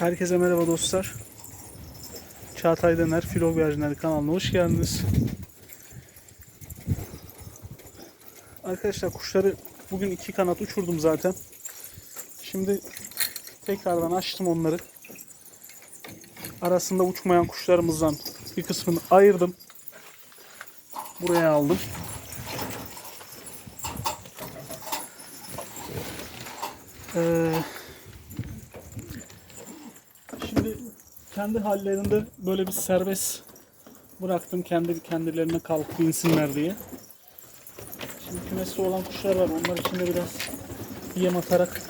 Herkese merhaba dostlar. Çağatay Dener Filo Güvercinleri kanalına hoş geldiniz. Arkadaşlar kuşları bugün iki kanat uçurdum zaten. Şimdi tekrardan açtım onları. Arasında uçmayan kuşlarımızdan bir kısmını ayırdım. Buraya aldım. Ee, Şimdi kendi hallerinde böyle bir serbest bıraktım kendi kendilerine kalkıp insinler diye. Şimdi kümeste olan kuşlar var. Onlar için de biraz yem atarak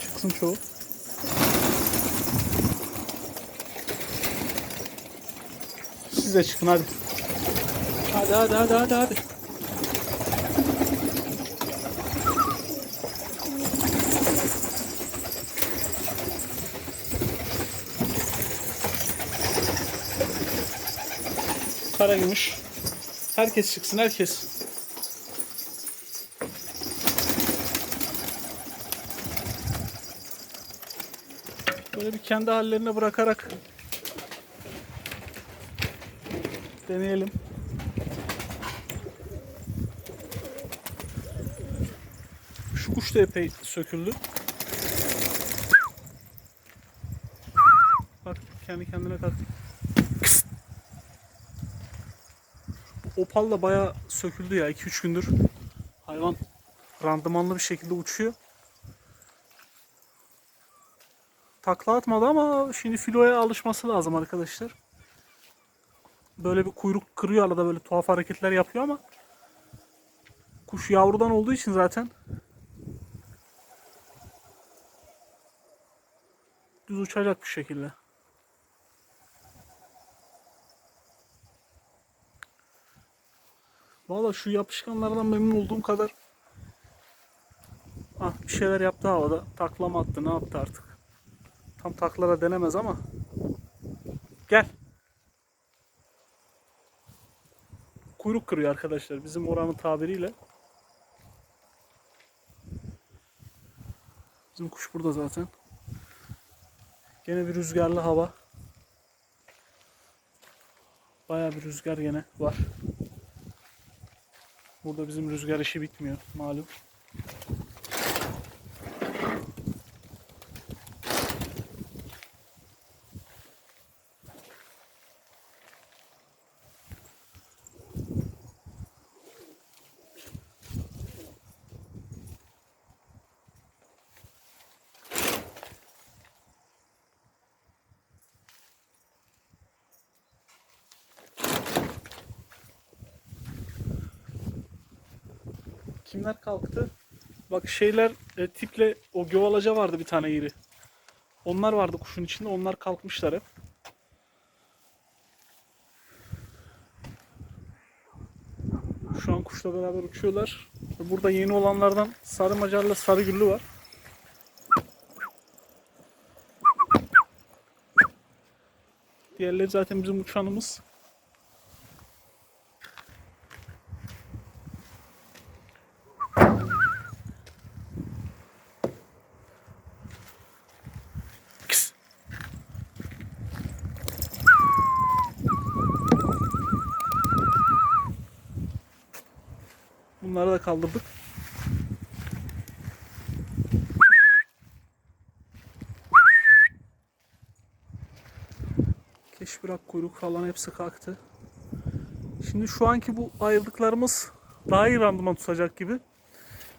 çıksın çoğu. Siz de çıkın hadi. Hadi hadi hadi hadi hadi. Kara gümüş. Herkes çıksın herkes. Böyle bir kendi hallerine bırakarak deneyelim. Şu kuş da epey söküldü. Bak kendi kendine kalktı. Opal da bayağı söküldü ya 2-3 gündür. Hayvan randımanlı bir şekilde uçuyor. Takla atmadı ama şimdi filoya alışması lazım arkadaşlar böyle bir kuyruk kırıyor arada böyle tuhaf hareketler yapıyor ama kuş yavrudan olduğu için zaten düz uçacak bir şekilde. Valla şu yapışkanlardan memnun olduğum kadar ah, bir şeyler yaptı havada. Taklama attı ne yaptı artık. Tam taklara denemez ama gel. Kuyruk kırıyor arkadaşlar bizim oranın tabiriyle. Bizim kuş burada zaten. Gene bir rüzgarlı hava. Baya bir rüzgar gene var. Burada bizim rüzgar işi bitmiyor malum. Kimler kalktı? Bak şeyler e, tiple o gövalaca vardı bir tane iri. Onlar vardı kuşun içinde. Onlar kalkmışlar hep. Şu an kuşla beraber uçuyorlar. Burada yeni olanlardan sarı macarla sarı güllü var. Diğerleri zaten bizim uçanımız. Bunları da kaldırdık. Keşbirak kuyruk falan hepsi kalktı. Şimdi şu anki bu ayırdıklarımız daha iyi randıman tutacak gibi.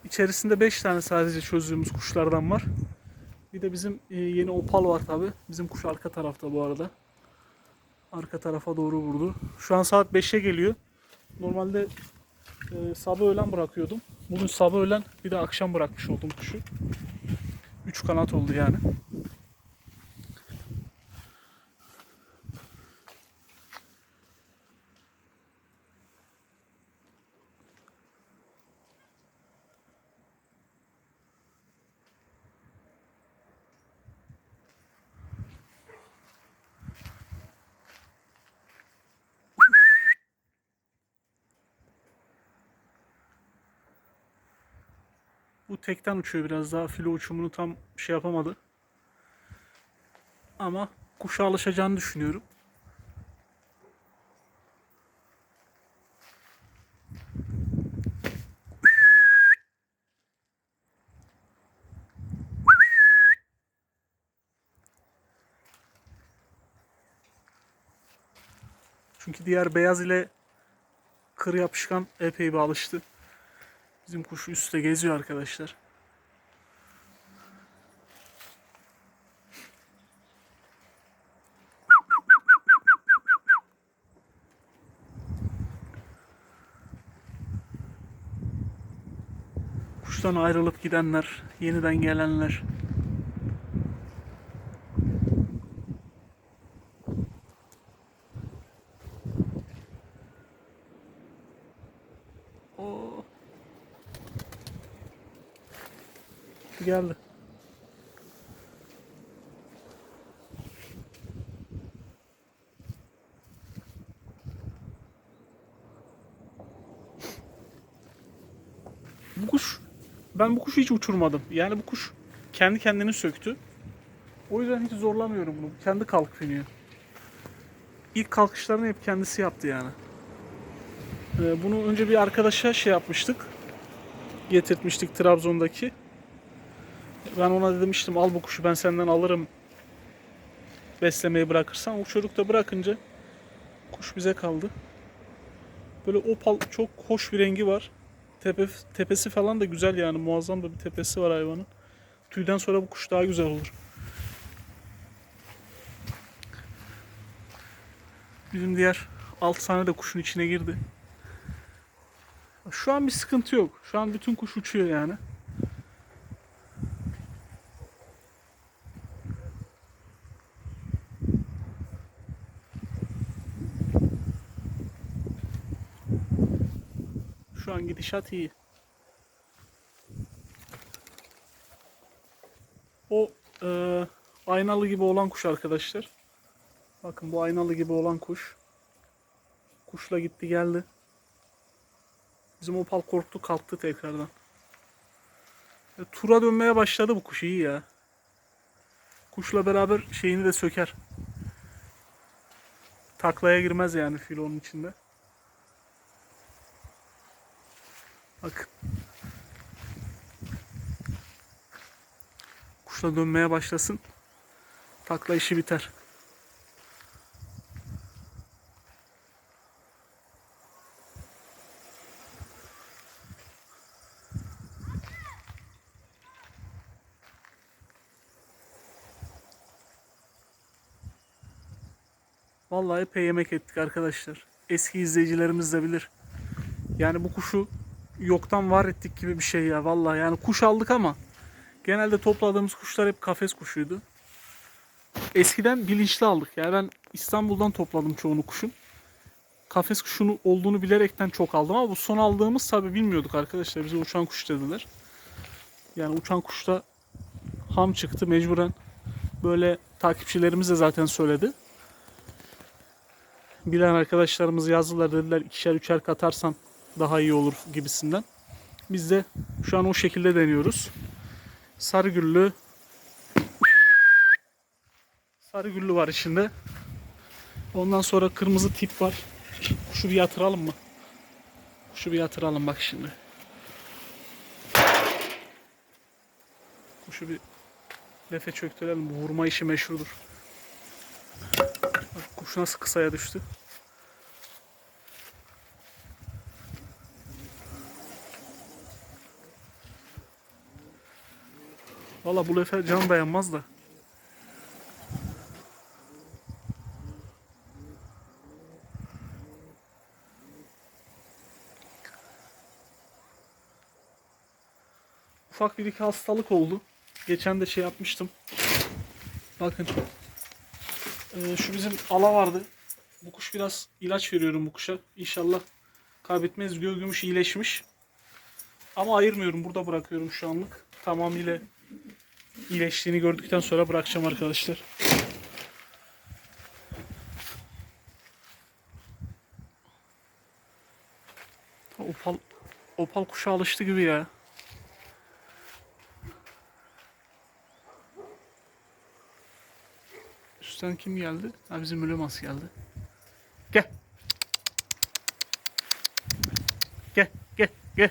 İçerisinde 5 tane sadece çözdüğümüz kuşlardan var. Bir de bizim e, yeni opal var tabi. Bizim kuş arka tarafta bu arada. Arka tarafa doğru vurdu. Şu an saat 5'e geliyor. Normalde e, sabah öğlen bırakıyordum. Bugün sabah öğlen bir de akşam bırakmış oldum kuşu. 3 kanat oldu yani. Tekten uçuyor biraz daha. Filo uçumunu tam şey yapamadı. Ama kuşa alışacağını düşünüyorum. Çünkü diğer beyaz ile kır yapışkan epey bir alıştı. Bizim kuş üstte geziyor arkadaşlar. Kuştan ayrılıp gidenler, yeniden gelenler. Oo. Geldi. Bu kuş ben bu kuşu hiç uçurmadım. Yani bu kuş kendi kendini söktü. O yüzden hiç zorlamıyorum bunu. Kendi kalkıp iniyor. İlk kalkışlarını hep kendisi yaptı yani. Ee, bunu önce bir arkadaşa şey yapmıştık. Getirtmiştik Trabzon'daki. Ben ona demiştim al bu kuşu ben senden alırım. Beslemeyi bırakırsan. O çocuk da bırakınca kuş bize kaldı. Böyle opal çok hoş bir rengi var. Tepe, tepesi falan da güzel yani. Muazzam da bir tepesi var hayvanın. Tüyden sonra bu kuş daha güzel olur. Bizim diğer 6 tane de kuşun içine girdi. Şu an bir sıkıntı yok. Şu an bütün kuş uçuyor yani. Gidişat iyi. O e, aynalı gibi olan kuş arkadaşlar. Bakın bu aynalı gibi olan kuş. Kuşla gitti geldi. Bizim opal korktu kalktı tekrardan. E, tura dönmeye başladı bu kuş iyi ya. Kuşla beraber şeyini de söker. Taklaya girmez yani fil onun içinde. Bak. Kuşla dönmeye başlasın. Takla işi biter. Vallahi epey yemek ettik arkadaşlar. Eski izleyicilerimiz de bilir. Yani bu kuşu yoktan var ettik gibi bir şey ya vallahi. Yani kuş aldık ama genelde topladığımız kuşlar hep kafes kuşuydu. Eskiden bilinçli aldık. Yani ben İstanbul'dan topladım çoğunu kuşun. Kafes kuşunu olduğunu bilerekten çok aldım ama bu son aldığımız tabi bilmiyorduk arkadaşlar. Bize uçan kuş dediler. Yani uçan kuşta ham çıktı mecburen. Böyle takipçilerimiz de zaten söyledi bilen arkadaşlarımız yazdılar dediler ikişer üçer katarsan daha iyi olur gibisinden. Biz de şu an o şekilde deniyoruz. Sarıgüllü Sarıgüllü var içinde. Ondan sonra kırmızı tip var. Kuşu bir yatıralım mı? Kuşu bir yatıralım bak şimdi. Kuşu bir lefe çöktürelim. Bu vurma işi meşhurdur. Bak kuş nasıl kısaya düştü. Valla bu lefe can dayanmaz da. Ufak bir iki hastalık oldu. Geçen de şey yapmıştım. Bakın. Ee, şu bizim ala vardı. Bu kuş biraz ilaç veriyorum bu kuşa. İnşallah kaybetmez. Göğ gümüş iyileşmiş. Ama ayırmıyorum. Burada bırakıyorum şu anlık. Tamamıyla iyileştiğini gördükten sonra bırakacağım arkadaşlar. Opal, opal kuşa alıştı gibi ya. Üstten kim geldi? Ha bizim Mülemas geldi. Gel. Gel, gel, gel.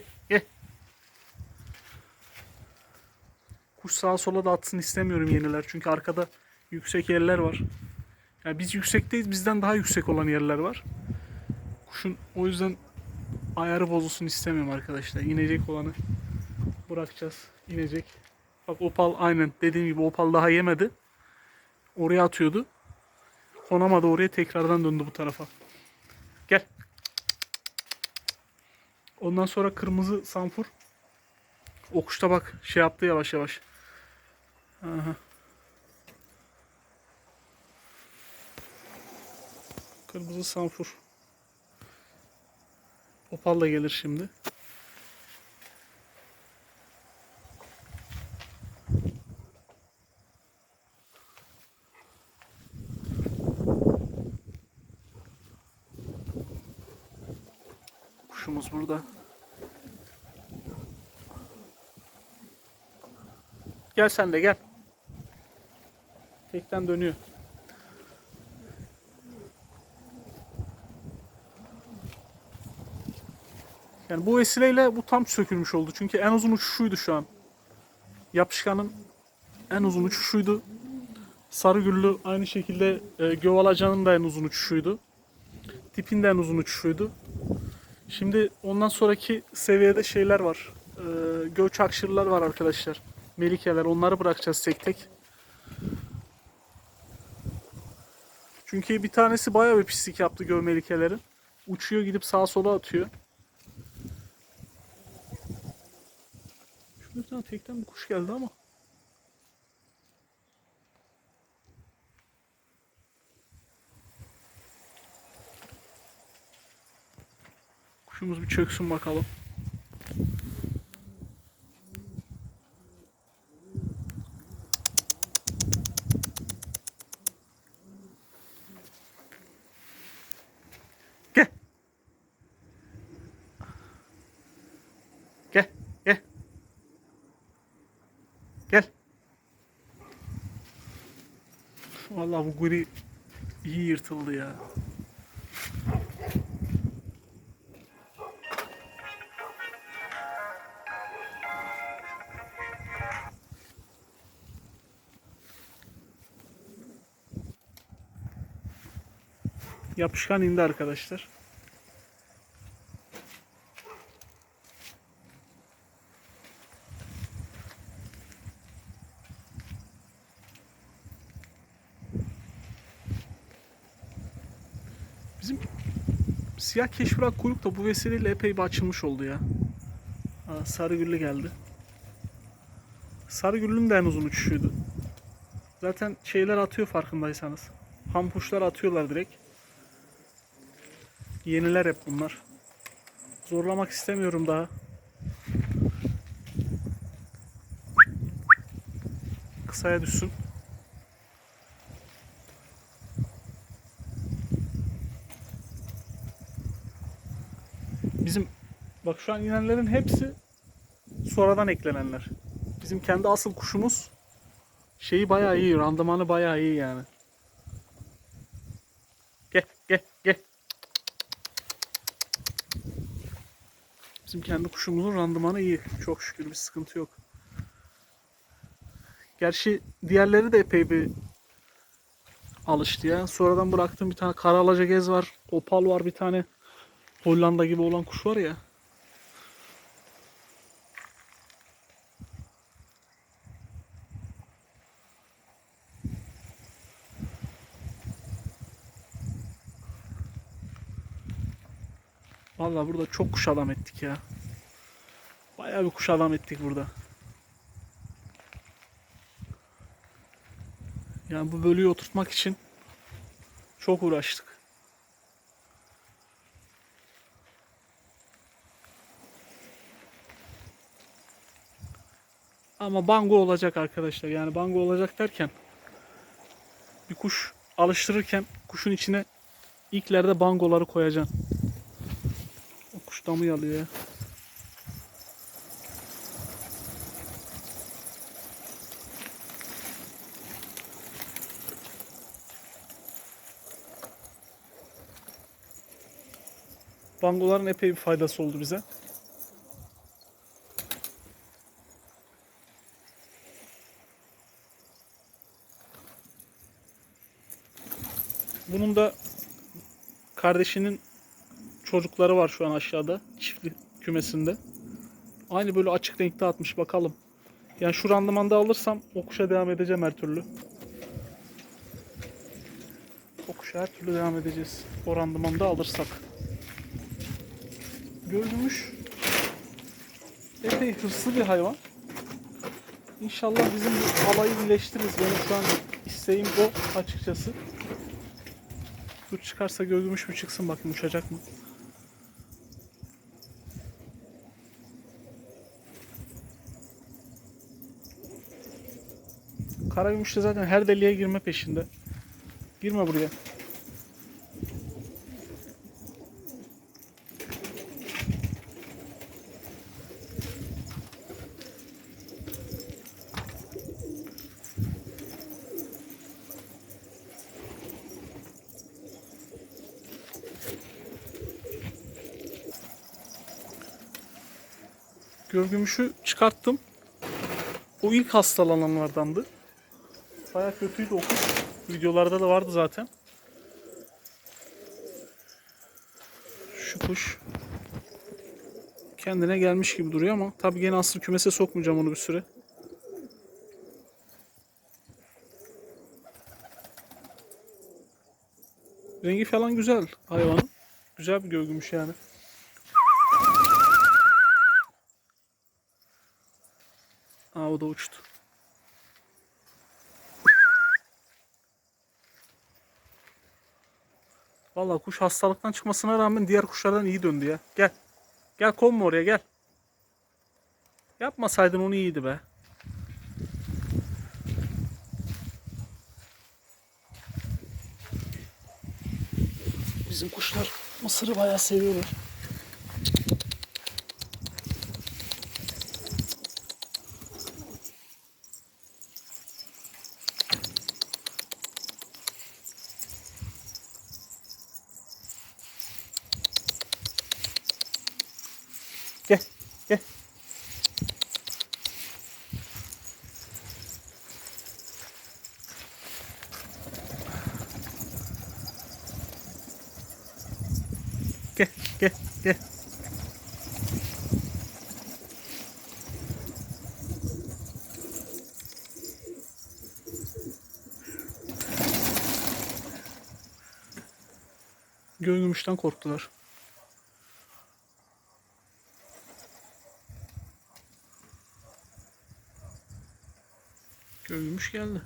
Kuş sağa sola da atsın istemiyorum yeniler. Çünkü arkada yüksek yerler var. Yani biz yüksekteyiz. Bizden daha yüksek olan yerler var. Kuşun o yüzden ayarı bozulsun istemiyorum arkadaşlar. İnecek olanı bırakacağız. İnecek. Bak opal aynen dediğim gibi opal daha yemedi. Oraya atıyordu. Konamadı oraya tekrardan döndü bu tarafa. Gel. Ondan sonra kırmızı sanfur. O kuş da bak şey yaptı yavaş yavaş. Aha. Kırmızı sanfur. Opal da gelir şimdi. Kuşumuz burada. Gel sen de gel. Tekten dönüyor. Yani bu vesileyle bu tam sökülmüş oldu. Çünkü en uzun uçuşuydu şu an. Yapışkanın en uzun uçuşuydu. Sarıgüllü aynı şekilde e, Gövalacan'ın da en uzun uçuşuydu. Tipin de en uzun uçuşuydu. Şimdi ondan sonraki seviyede şeyler var. E, göç akşırlar var arkadaşlar. Melikeler. Onları bırakacağız tek tek. Çünkü bir tanesi bayağı bir pislik yaptı göv melikeleri. Uçuyor gidip sağa sola atıyor. Şurada bir tane tekten bir kuş geldi ama. Kuşumuz bir çöksün bakalım. Yapışkan indi arkadaşlar. Bizim siyah keşfirak kuyruk da bu vesileyle epey bir açılmış oldu ya. Aa, Sarıgüllü geldi. Sarıgüllü'nün de en uzun uçuşuydu. Zaten şeyler atıyor farkındaysanız. Hampuşlar atıyorlar direkt. Yeniler hep bunlar. Zorlamak istemiyorum daha. Kısaya düşsün. Bizim bak şu an inenlerin hepsi sonradan eklenenler. Bizim kendi asıl kuşumuz şeyi bayağı iyi, randımanı bayağı iyi yani. Gel, gel, Bizim kendi kuşumuzun randımanı iyi. Çok şükür bir sıkıntı yok. Gerçi diğerleri de epey bir alıştı ya. Sonradan bıraktığım bir tane kara alaca gez var. Opal var bir tane. Hollanda gibi olan kuş var ya. Vallahi burada çok kuş adam ettik ya. Bayağı bir kuş adam ettik burada. Yani bu bölüyü oturtmak için çok uğraştık. Ama bango olacak arkadaşlar. Yani bango olacak derken bir kuş alıştırırken kuşun içine ilklerde bangoları koyacaksın damı yalıyor ya. Epey bir faydası oldu bize. Bunun da kardeşinin çocukları var şu an aşağıda çiftlik kümesinde. Aynı böyle açık renkte atmış bakalım. Yani şu randımanda alırsam o kuşa devam edeceğim her türlü. O kuşa her türlü devam edeceğiz. O randımanda alırsak. Gölgümüş epey hırslı bir hayvan. İnşallah bizim bu alayı birleştiririz. Benim şu an isteğim o açıkçası. Dur çıkarsa gölgümüş mü çıksın bakayım uçacak mı? Karagümüş de zaten her deliğe girme peşinde. Girme buraya. Gölgümüşü çıkarttım. O ilk hastalananlardandı. Baya kötüydü o kuş. Videolarda da vardı zaten. Şu kuş kendine gelmiş gibi duruyor ama tabii gene asıl kümese sokmayacağım onu bir süre. Rengi falan güzel hayvanın. Güzel bir gölgümüş yani. Aa o da uçtu. Vallahi kuş hastalıktan çıkmasına rağmen diğer kuşlardan iyi döndü ya. Gel. Gel konma oraya gel. Yapmasaydın onu iyiydi be. Bizim kuşlar mısırı bayağı seviyorlar. Gel, gel, gel. Göğgümüşten korktular. Göğgümüş geldi.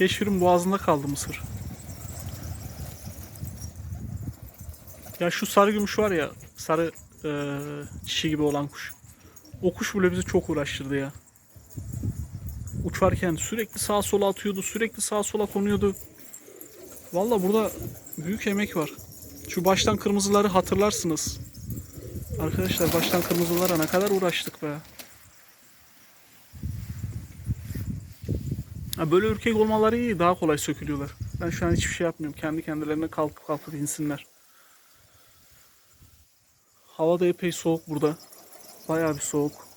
Keşfirin boğazında kaldı mısır. Ya şu sarı gümüş var ya, sarı eee çişi gibi olan kuş. O kuş bile bizi çok uğraştırdı ya. Uçarken sürekli sağa sola atıyordu, sürekli sağa sola konuyordu. Valla burada büyük emek var. Şu baştan kırmızıları hatırlarsınız. Arkadaşlar baştan kırmızılara ne kadar uğraştık be. Böyle ürkek olmaları iyi. Daha kolay sökülüyorlar. Ben şu an hiçbir şey yapmıyorum. Kendi kendilerine kalkıp kalkıp insinler. Hava da epey soğuk burada. Bayağı bir soğuk.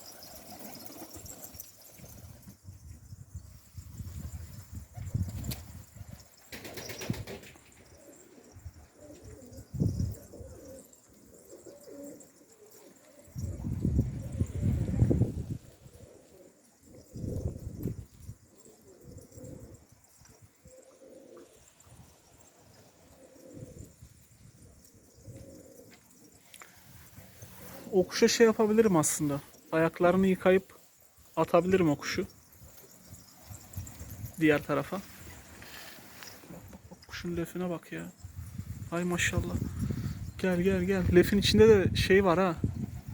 O kuşa şey yapabilirim aslında. Ayaklarını yıkayıp atabilirim o kuşu. Diğer tarafa. Bak bak bak kuşun lefine bak ya. Ay maşallah. Gel gel gel. Lefin içinde de şey var ha.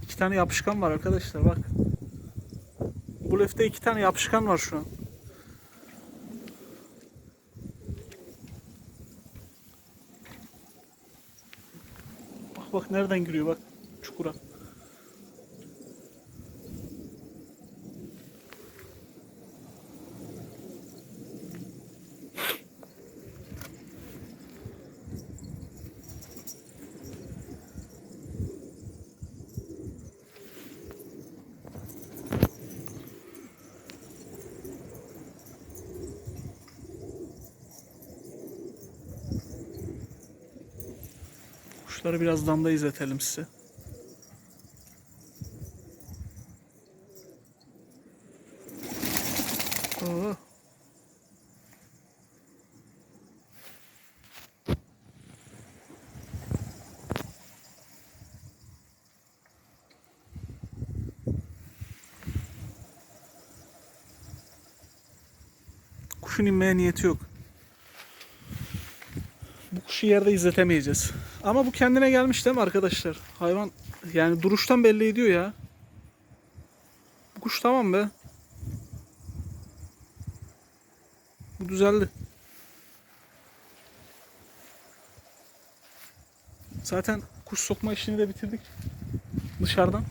İki tane yapışkan var arkadaşlar bak. Bu lefte iki tane yapışkan var şu an. Bak bak nereden giriyor bak çukura. Kuşları biraz damda izletelim size. Oo. Kuşun inmeye niyeti yok. Kuşu yerde izletemeyeceğiz. Ama bu kendine gelmiş değil mi arkadaşlar? Hayvan yani duruştan belli ediyor ya. Bu kuş tamam be. Bu düzeldi. Zaten kuş sokma işini de bitirdik. Dışarıdan.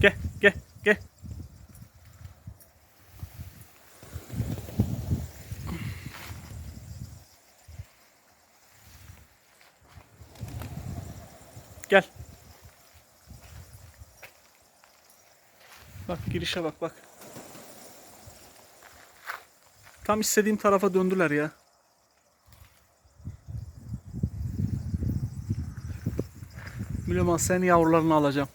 Gel, gel, gel. Bak girişe bak bak. Tam istediğim tarafa döndüler ya. Mülemas sen yavrularını alacağım.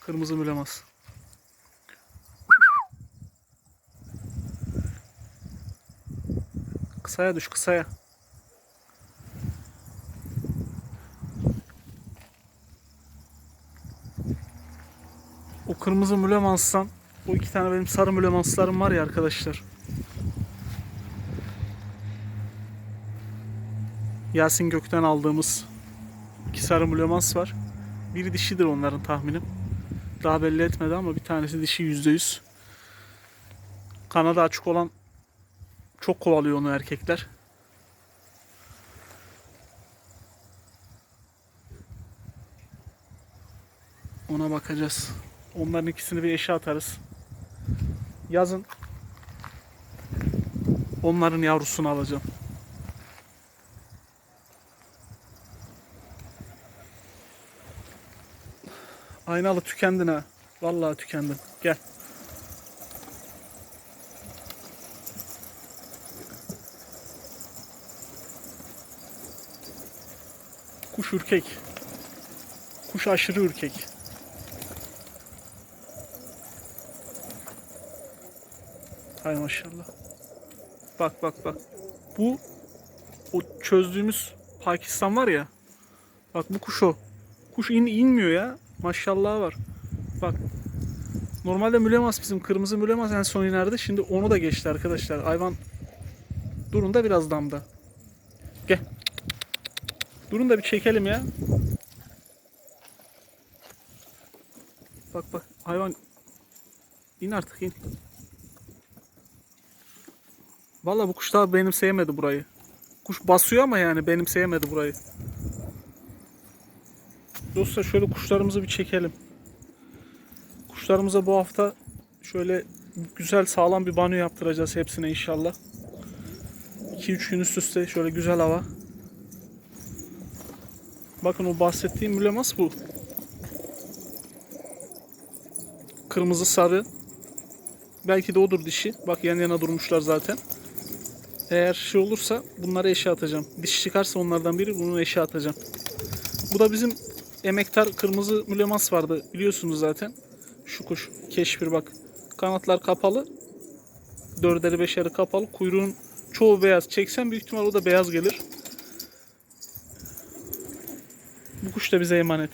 Kırmızı mülemas. Kısaya düş kısaya. Kırmızı mülemanstan o iki tane benim sarı mülemanslarım var ya arkadaşlar. Yasin Gök'ten aldığımız iki sarı mülemans var. Biri dişidir onların tahminim. Daha belli etmedi ama bir tanesi dişi yüzde yüz. Kanada açık olan çok kovalıyor onu erkekler. Ona bakacağız. Onların ikisini bir eşe atarız. Yazın onların yavrusunu alacağım. Aynalı tükendin ha. Vallahi tükendin. Gel. Kuş ürkek. Kuş aşırı ürkek. Hay maşallah. Bak bak bak. Bu o çözdüğümüz Pakistan var ya. Bak bu kuş o. Kuş in, inmiyor ya. Maşallah var. Bak. Normalde mülemas bizim kırmızı mülemas en son inerdi. Şimdi onu da geçti arkadaşlar. Hayvan durun da biraz damda. Gel. Durun da bir çekelim ya. Bak bak hayvan in artık in. Vallahi bu kuş daha benimseyemedi burayı. Kuş basıyor ama yani benimseyemedi burayı. Dostlar şöyle kuşlarımızı bir çekelim. Kuşlarımıza bu hafta şöyle güzel sağlam bir banyo yaptıracağız hepsine inşallah. 2-3 gün üst üste şöyle güzel hava. Bakın o bahsettiğim mülemas bu. Kırmızı sarı. Belki de odur dişi. Bak yan yana durmuşlar zaten. Eğer şey olursa bunları eşe atacağım. Dişi çıkarsa onlardan biri bunun eşe atacağım. Bu da bizim emektar kırmızı mülemas vardı biliyorsunuz zaten. Şu kuş keşfir bak. Kanatlar kapalı. Dörderi beşeri kapalı. Kuyruğun çoğu beyaz. Çeksen büyük ihtimal o da beyaz gelir. Bu kuş da bize emanet.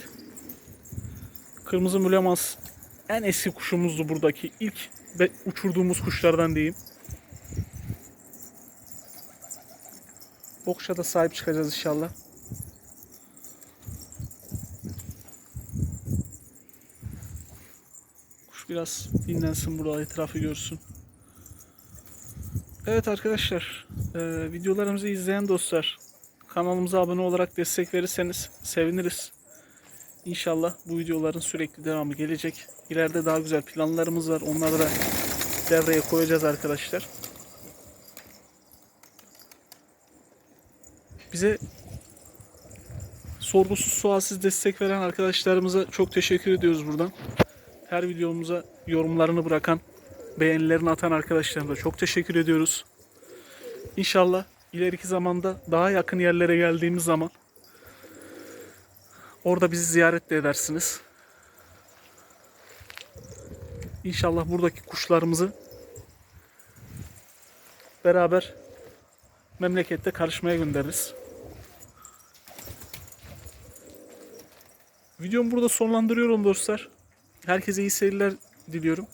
Kırmızı mülemas en eski kuşumuzdu buradaki. ilk uçurduğumuz kuşlardan diyeyim. Okşa da sahip çıkacağız inşallah. Kuş biraz dinlensin burada etrafı görsün. Evet arkadaşlar e, videolarımızı izleyen dostlar kanalımıza abone olarak destek verirseniz seviniriz. İnşallah bu videoların sürekli devamı gelecek. İleride daha güzel planlarımız var. Onları da devreye koyacağız arkadaşlar. Bize sorgusuz sualsiz destek veren arkadaşlarımıza çok teşekkür ediyoruz buradan. Her videomuza yorumlarını bırakan, beğenilerini atan arkadaşlarımıza çok teşekkür ediyoruz. İnşallah ileriki zamanda daha yakın yerlere geldiğimiz zaman orada bizi ziyaret de edersiniz. İnşallah buradaki kuşlarımızı beraber memlekette karışmaya göndeririz. Videomu burada sonlandırıyorum dostlar. Herkese iyi seyirler diliyorum.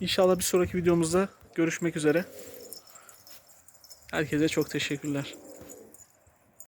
İnşallah bir sonraki videomuzda görüşmek üzere. Herkese çok teşekkürler.